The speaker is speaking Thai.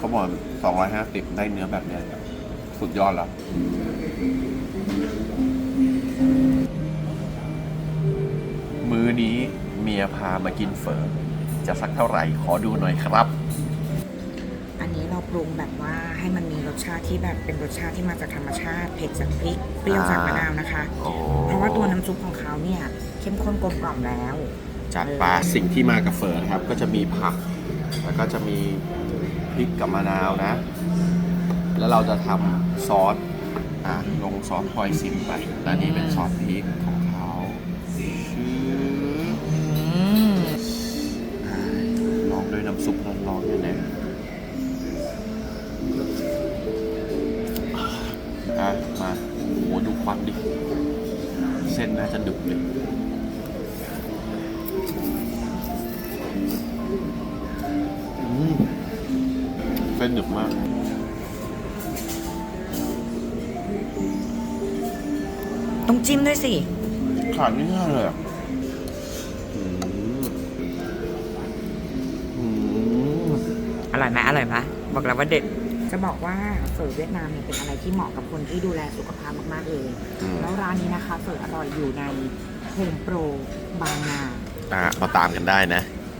เขาบอกสองร้อยห้าสิบได้เนื้อแบบเนี้ยสุดยอดแล้วมื้อนี้เมียพามากินเฝอจะสักเท่าไหร่ขอดูหน่อยครับ อันนี้เราปรุงแบบว่าให้มันมีรสชาติที่แบบเป็นรสชาติที่มาจากธรรมชาติ เผ็ดจากพริก เปรี้ยวจากมะนาวนะคะ เพราะว่าตัวน้ำซุปของเขาเนี่ยเข้มข้นกลมกล่อมแล้วจัดปลาสิ่งที่มากับเฝอนะครับ ก็จะมีผัก แล้วก็จะมีพ ริกกับมะนาวนะ แล้วเราจะทำซอสอะลงซอสพอยซิมไปแล้วนี่เป็นซอสพริกของเขาชื่อลองด้วยน้ำซุปร้อนๆเนี่ยนะอะมาโอ้โหดูควันดิ เส้นน่าจะดุเลย ส้นหนึบมาก ต้องจิ้มด้วยสิ ขาดไม่ได้เลยอะอืมอืมอร่อยไหมอร่อยไหมบอกแล้วว่าเด็ด จะบอกว่าเฝอเวียดนามเนี่ยเป็นอะไรที่เหมาะกับคนที่ดูแลสุขภาพมากๆเลย อืมแล้วร้านนี้นะคะเฝออร่อยอยู่ในโฮมโปรบางนา อะมาตามกันได้นะ